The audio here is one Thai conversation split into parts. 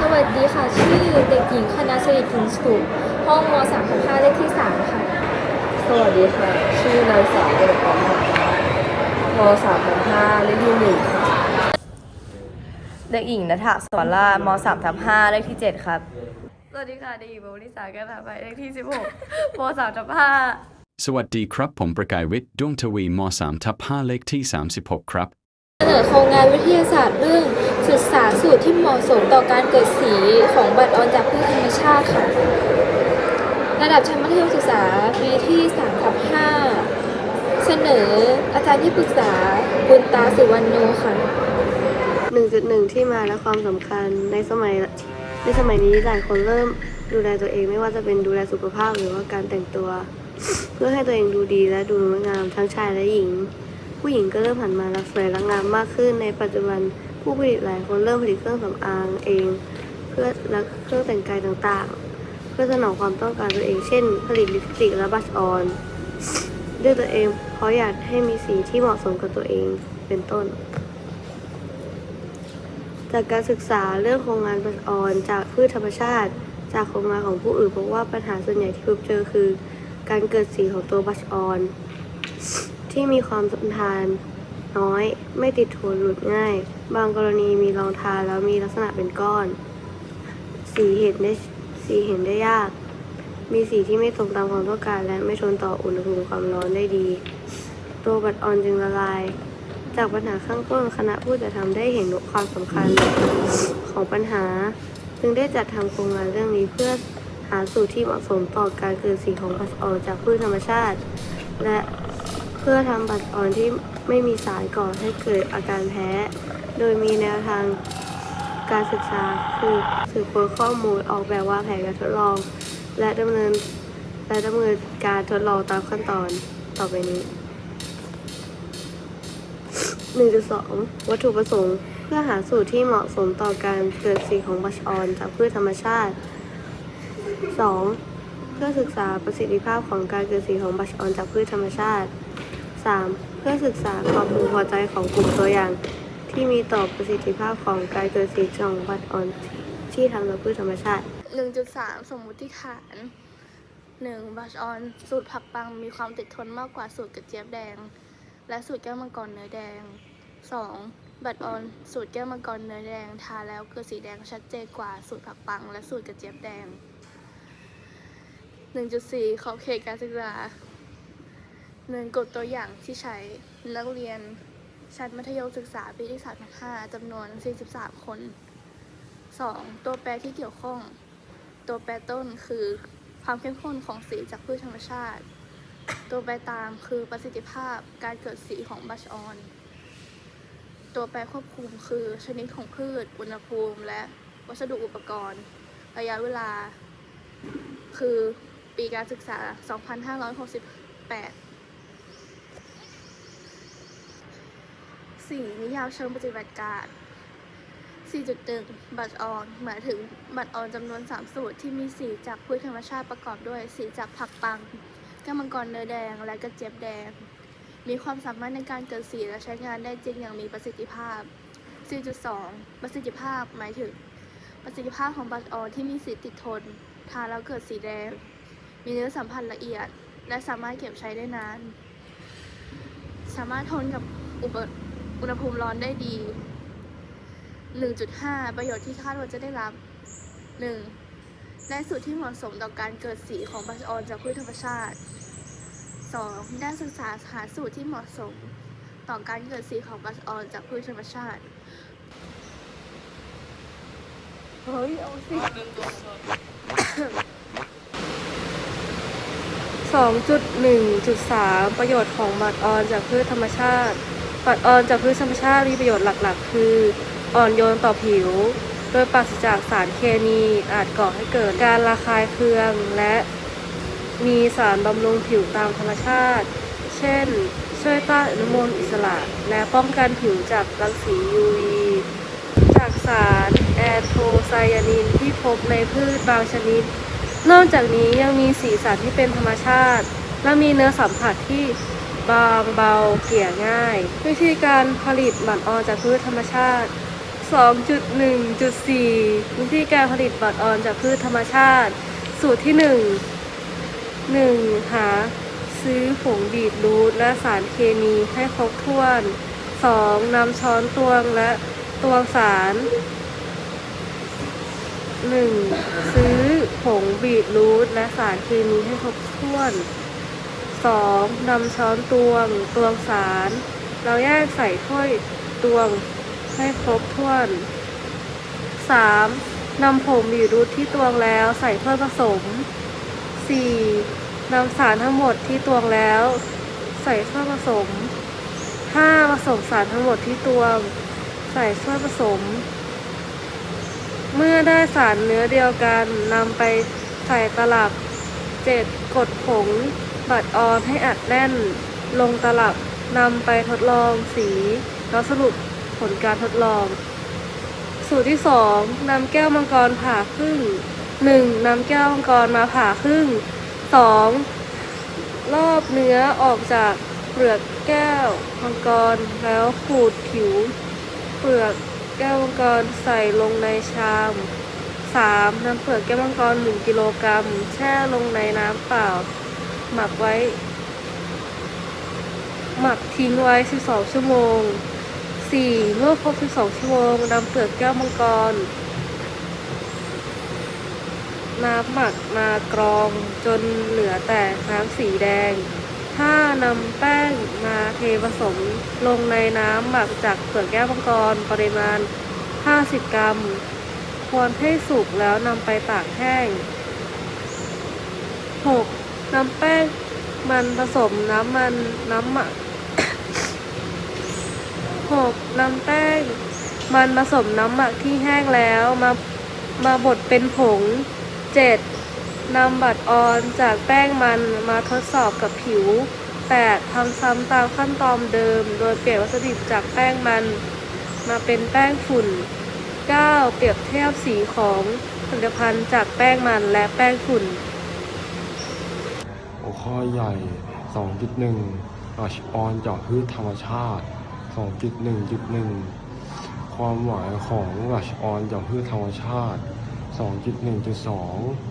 สวัสดีค่ะ ชื่อเด็กหญิงคณะสริพินสุขห้องม3ทับ5เลขที่ 3 ค่ะ สวัสดีค่ะ ชื่อนางสาวกระปอมมสามทับห้าเลขที่หนึ่งค่ะเด็กหญิงนัฐสอนรามมสามทับห้าเลขที่เจ็ดครับ สวัสดีค่ะ เด็กหญิงบริสาแก้วถาไปเลขที่สิบหกมสามทับห้า สวัสดีครับ ผมประกายวิทย์ดวงทวีม3ทับ5เลขที่ 36 ครับ เสนอโครงงานวิทยาศาสตร์เรื่องศึกษาสูตรที่เหมาะสมต่อการเกิดสีของบัตรออนจากพืชธรรมชาติค่ะ ระดับชั้นมัธยมศึกษาปีที่3ทับ5เสนออาจารย์ที่ปรึกษาบุญตาสุวรรณโนค่ะ 1.1 ที่มาและความสำคัญในสมัยในสมัยนี้หลายคนเริ่มดูแลตัวเองไม่ว่าจะเป็นดูแลสุขภาพหรือว่าการแต่งตัวเพื่อให้ตัวเองดูดีและดูงดงามทั้งชายและหญิง ผู้หญิงก็เริ่มหันมารักสวยรักงามมากขึ้นในปัจจุบันผู้ผลิตหลายคนเริ่มผลิตเครื่องสำอางเอง เพื่อและเครื่องแต่งกายต่างๆ เพื่อสนองความต้องการตัวเองเช่น ผลิตลิปสติกและบัชออนด้วยตัวเองเพราะอยากให้มีสีที่เหมาะสมกับตัวเองเป็นต้น จากการศึกษาเรื่องโครงงานบัชออนจากพืชธรรมชาติ จากโครงงานของผู้อื่นพบว่าปัญหาส่วนใหญ่ที่พบเจอคือ การเกิดสีของตัวบัชออน ที่มีความทนทานน้อย ไม่ติดทนหลุดง่าย บางกรณีมีรองทาแล้วมีลักษณะเป็นก้อน สีเห็นได้สีเห็นได้ยาก มีสีที่ไม่ตรงตามความต้องการและไม่ทนต่ออุณหภูมิความร้อนได้ดี ตัวบัตรออนจึงละลาย จากปัญหาข้างต้นคณะผู้จัดทำได้เห็นความสำคัญของปัญหา จึงได้จัดทำโครงงานเรื่องนี้เพื่อ หาสูตรที่เหมาะสมต่อการเกิดสีของบัตรออนจากพืชธรรมชาติ และเพื่อทำบัตรออนที่ไม่มีสารก่อให้เกิดอาการแพ้ โดยมีแนวทางการศึกษาคือสืบค้นข้อมูลออกแบบว่าแผนการทดลอง และดำเนินและดำเนินการทดลองตามขั้นตอนต่อไปนี้ 1.2 วัตถุประสงค์ เพื่อหาสูตรที่เหมาะสมต่อการเกิดสีของบัชออนจากพืชธรรมชาติ 2. เพื่อศึกษาประสิทธิภาพของการเกิดสีของบัชออนจากพืชธรรมชาติ 3. เพื่อศึกษาความพึงพอใจของกลุ่มตัวอย่าง ที่มีต่อประสิทธิภาพของการเกิดสีของบัชออนที่ทำจากพืชธรรมชาติ 1.3 สมมุติฐาน 1. บัชออนสูตรผักปังมีความติดทนมากกว่าสูตรกระเจี๊ยบแดง และสูตรแก้วมังกรเนื้อแดง 2. บัตออนสูตรแก้วมังกรเนื้อแดง ทาแล้วเกิดสีแดงชัดเจนกว่าสูตรผักปัง และสูตรกระเจี๊ยบแดง 1.4 ขอบเขตการศึกษา 1. กฎตัวอย่างที่ใช้นักเรียนชั้นมัธยมศึกษาปีที่3-5จำนวน 43 คน 2. ตัวแปรที่เกี่ยวข้อง ตัวแปรต้นคือความเข้มข้นของสีจากพืชธรรมชาติ ตัวแปรตามคือประสิทธิภาพการเกิดสีของบัชออน ตัวแปรควบคุมคือชนิดของพืช อุณหภูมิ และวัสดุอุปกรณ์ ระยะเวลา คือ ปีการศึกษา 2568 4. นิยามเชิงปฏิบัติการ 4.1 บัตรออน หมายถึงบัตรออนจำนวน 3 สูตรที่มีสีจากพืชธรรมชาติประกอบด้วยสีจากผักปังแก้วมังกรเนื้อแดงและกระเจี๊ยบแดง มีความสามารถในการเกิดสีและใช้งานได้จริงอย่างมีประสิทธิภาพ 4.2 ประสิทธิภาพหมายถึง ประสิทธิภาพของบัตรออนที่มีสีติดทน ทาแล้วเกิดสีแดง มีเนื้อสัมผัสละเอียด และสามารถเก็บใช้ได้นาน สามารถทนกับอุปอุณหภูมิร้อนได้ดี 1.5 ประโยชน์ที่คาดว่าจะได้รับ 1. ได้สูตรที่เหมาะสมต่อการเกิดสีของบัชออนจากพืชธรรมชาติ 2. ได้ศึกษาหาสูตรที่เหมาะสม ต่อการเกิดสีของบัชออนจากพืชธรรมชาติ 2.1.3 ประโยชน์ของบัตรออนจากพืชธรรมชาติบัตรออนจากพืชธรรมชาติมีประโยชน์หลักๆ คืออ่อนโยนต่อผิว โดยปราศจากสารเคมีอาจก่อให้เกิดการระคายเคืองและมีสารบำรุงผิวตามธรรมชาติ เช่น ช่วยต้านอนุมูลอิสระ และป้องกันผิวจากรังสี UV จากสารแอนโทไซยานินที่พบในพืชบางชนิด นอกจากนี้ยังมีสีสันที่เป็นธรรมชาติ และมีเนื้อสัมผัสที่บางเบาเกลี่ยง่าย วิธีการผลิตบัตรออนจากพืชธรรมชาติ 2.1.4 วิธีการผลิตบัตรออนจากพืชธรรมชาติ สูตรที่ 1 1. หาซื้อผงบีทรูทและสารเคมีให้ครบถ้วน 2. นำช้อนตวงและตวงสาร 1. ซื้อผงบีทรูทและสารเคมีให้ครบถ้วน 2. นำช้อนตวง ตวงสาร เราแยกใส่ถ้วยตวงให้ครบถ้วน 3. นำผงบีทรูทที่ตวงแล้วใส่ถ้วยผสม 4. นำสารทั้งหมดที่ตวงแล้ว ใส่ถ้วยผสม 5. ผสมสารทั้งหมดที่ตวง ใส่ถ้วยผสม เมื่อได้สารเนื้อเดียวกันนำไปใส่ตลับ 7. กดผง บัตรออนให้อัดแน่น ลงตลับนำไปทดลองสี แล้วสรุปผลการทดลอง สูตรที่ 2นำแก้วมังกรผ่าครึ่ง 1. นำแก้วมังกรมาผ่าครึ่ง 2. รอบเนื้อออกจากเปลือกแก้วมังกรแล้วขูดผิว เปลือก แก้วมังกรใส่ลงในชาม 3. น้ำเปลือกแก้วมังกร 1 กิโลกรัม แช่ลงในน้ำเปล่า หมักไว้ หมักทิ้งไว้ 12 ชั่วโมง 4. เมื่อครบ 12 ชั่วโมงนำเปลือกแก้วมังกร น้ำหมักมากรองจนเหลือแต่น้ำสีแดง 5. นำแป้งมาเทผสมลงในน้ำหมักจากเปลือกแก้วมังกรปริมาณ 50 กรัม ควรให้สุกแล้วนำไปตากแห้ง 6. นำแป้งมันผสมน้ำมันน้ำหมัก 6. นำแป้งมันผสมน้ำหมักที่แห้งแล้วมามาบดเป็นผง 7. นำบัตรออนจากแป้งมันมาทดสอบกับผิว 8. ทำซ้ำตามขั้นตอนเดิม โดยเปลี่ยนวัตถุจากแป้งมัน มาเป็นแป้งฝุ่น 9. เปรียบเทียบสีของผลิตภัณฑ์จากแป้งมันและแป้งฝุ่น หัวข้อใหญ่ 2.1รัชออนจากพืชธรรมชาติ 2.1.1 ความหมายของรัชออนจากพืชธรรมชาติ 2.1.2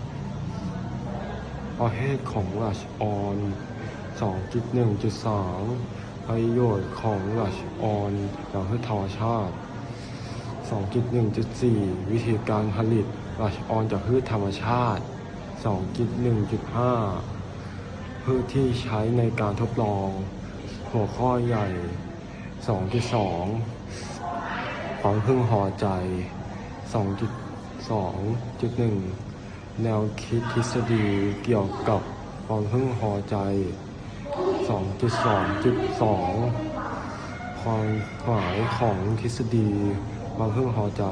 ประเภทของรัชออน 2.1.3 ประโยชน์ของรัชออนจากพืชธรรมชาติ 2.1.4 วิธีการผลิตรัชออนจากพืชธรรมชาติ 2.1.5 พืชที่ใช้ในการทดลอง หัวข้อใหญ่ 2.2 ความพึงพอใจ 2.2.1 แนวคิดทฤษฎีเกี่ยวกับความพึงพอใจ 2.2.2 ความหมายของทฤษฎีความพึงพอใจ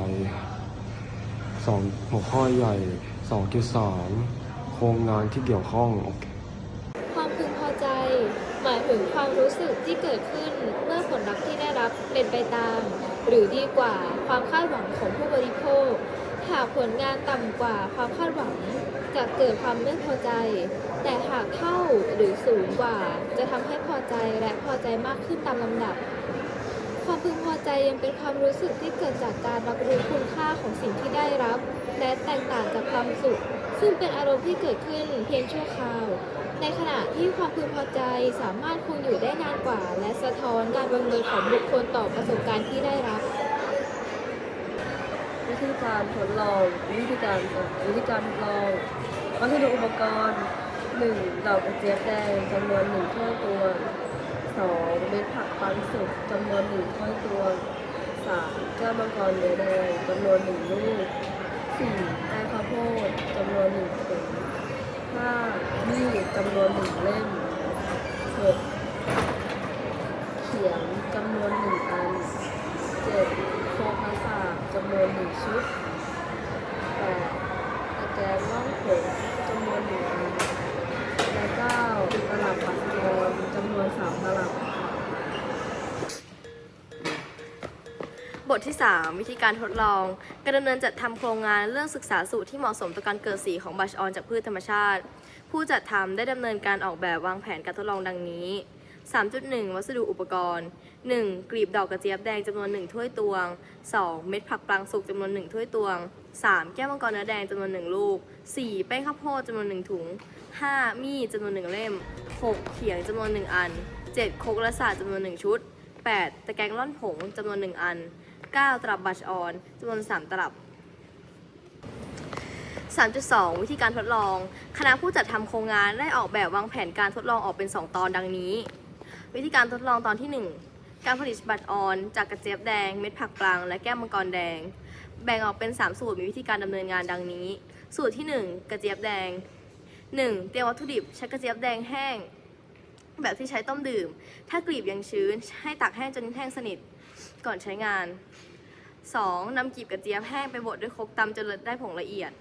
2 หัวข้อใหญ่ 2.3 โครงงานที่เกี่ยวข้อง ความพึงพอใจ หมายถึงความรู้สึกที่เกิดขึ้นเมื่อผลลัพธ์ที่ได้รับเป็นไปตาม หรือดีกว่าความคาดหวังของผู้บริโภค หากผลงานต่ำกว่าความคาดหวังจะเกิดความไม่พอใจ แต่หากเท่าหรือสูงกว่า จะทำให้พอใจและพอใจมากขึ้นตามลำดับ ความพึงพอใจยังเป็นความรู้สึกที่เกิดจากการรับรู้คุณค่าของสิ่งที่ได้รับ และแตกต่างจากความสุข ซึ่งเป็นอารมณ์ที่เกิดขึ้นเพียงชั่วคราว ในขณะที่ความพึงพอใจสามารถคงอยู่ได้นานกว่า และสะท้อนการประเมินของบุคคลต่อประสบการณ์ที่ได้รับ วิธีการทดลอง วิธีการวิธีการทดลองวัสดุอุปกรณ์ 1. ดอกกระเจี๊ยบแดงจำนวน1ถ้วยตวงเม็ดผักปังสุกจำนวน1ถ้วยตวง 3. แก้วมังกรเนื้อแดงจำนวน1ลูก 4. แป้งข้าวโพดจำนวน1ถุง 5. มีดจำนวน1เล่ม 6. เขียงจำนวน1อัน 7. โคภาษาจำนวน1ชุด 8. ตะแกรงล่องโขงจำนวน1อันและ 9. ตลับปัสกรจำนวน3ตลับบทที่ 3 วิธีการทดลอง การดำเนินจัดทำโครงงานเรื่องศึกษาสูตรที่เหมาะสมต่อการเกิดสีของบัชออนจากพืชธรรมชาติ ผู้จัดทำได้ดำเนินการออกแบบวางแผนการทดลองดังนี้ 3.1 วัสดุอุปกรณ์ 1. กลีบดอกกระเจี๊ยบแดงจำนวน 1 ถ้วยตวง 2. เม็ดผักปรางสุกจำนวน 1 ถ้วยตวง 3. แก้วมังกรเนื้อแดงจำนวน 1 ลูก 4. แป้งข้าวโพดจำนวน 1 ถุง 5. มีดจำนวน 1 เล่ม 6. เขียงจำนวน 1 อัน 7. โคกและสาดจำนวน 1 ชุด 8. ตะแกรงร่อนผงจำนวน 1 อัน 9. ตลับบัชออนจำนวน 3 ตลับ3.2 วิธีการทดลอง คณะผู้จัดทำโครงงานได้ออกแบบวางแผนการทดลองออกเป็น 2 ตอนดังนี้ วิธีการทดลองตอนที่ 1 การผลิตบัตรออน จากกระเจี๊ยบแดง เม็ดผักปราง และแก้วมังกรแดง แบ่งออกเป็น 3 สูตรมีวิธีการดำเนินงานดังนี้ สูตรที่ 1 กระเจี๊ยบแดง 1. เตรียมวัตถุดิบใช้กระเจี๊ยบแดงแห้ง แบบที่ใช้ต้มดื่ม ถ้ากลีบยังชื้น ให้ตากแห้งจนแห้งสนิทก่อนใช้งาน 2. นำกลีบกระเจี๊ยบแห้งไปบดด้วยครกตำจนได้ผงละเอียด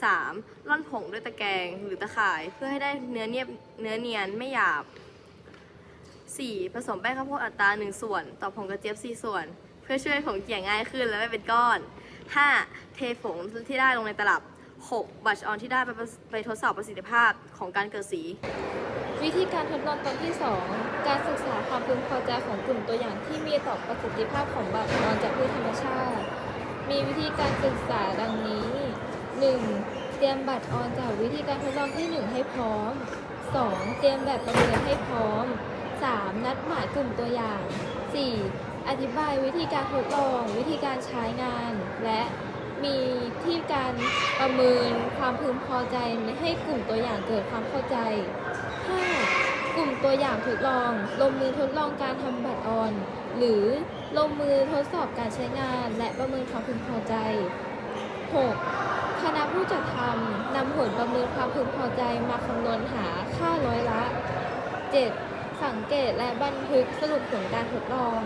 3. ร่อนผงด้วยตะแกรงหรือตะข่ายเพื่อให้ได้เนื้อเนียบเนื้อเนียนไม่หยาบ 4. ผสมแป้งข้าวโพดอัตรา 1 ส่วน ต่อผงกระเจี๊ยบ 4 ส่วน เพื่อช่วยให้ผงเกี่ยง่ายขึ้นและไม่เป็นก้อน 5. เทผงที่ได้ลงในตลับ 6. บัชออนที่ได้ไปไปทดสอบประสิทธิภาพของการเกิดสี วิธีการทดลองตอนที่ 2 การศึกษาความพึงพอใจของกลุ่มตัวอย่างที่มีต่อประสิทธิภาพของบัตออนจากพืชธรรมชาติ มีวิธีการศึกษาดังนี้ 1. เตรียมบัตรออนจากวิธีการทดลองที่ 1 ให้พร้อม 2. เตรียมแบบประเมินให้พร้อม 3. นัดหมายกลุ่มตัวอย่าง 4. อธิบายวิธีการทดลอง วิธีการใช้งาน และมีที่การประเมินความพึงพอใจให้กลุ่มตัวอย่างเกิดความเข้าใจ 5. กลุ่มตัวอย่างทดลอง ลงมือทดลองการทำบัตรออน หรือลงมือทดสอบการใช้งาน และประเมินความพึงพอใจ 6. คณะผู้จัดทำนำผลประเมินความพึงพอใจมาคำนวณหาค่าร้อยละ 7. สังเกตและบันทึกสรุปผลการทดลอง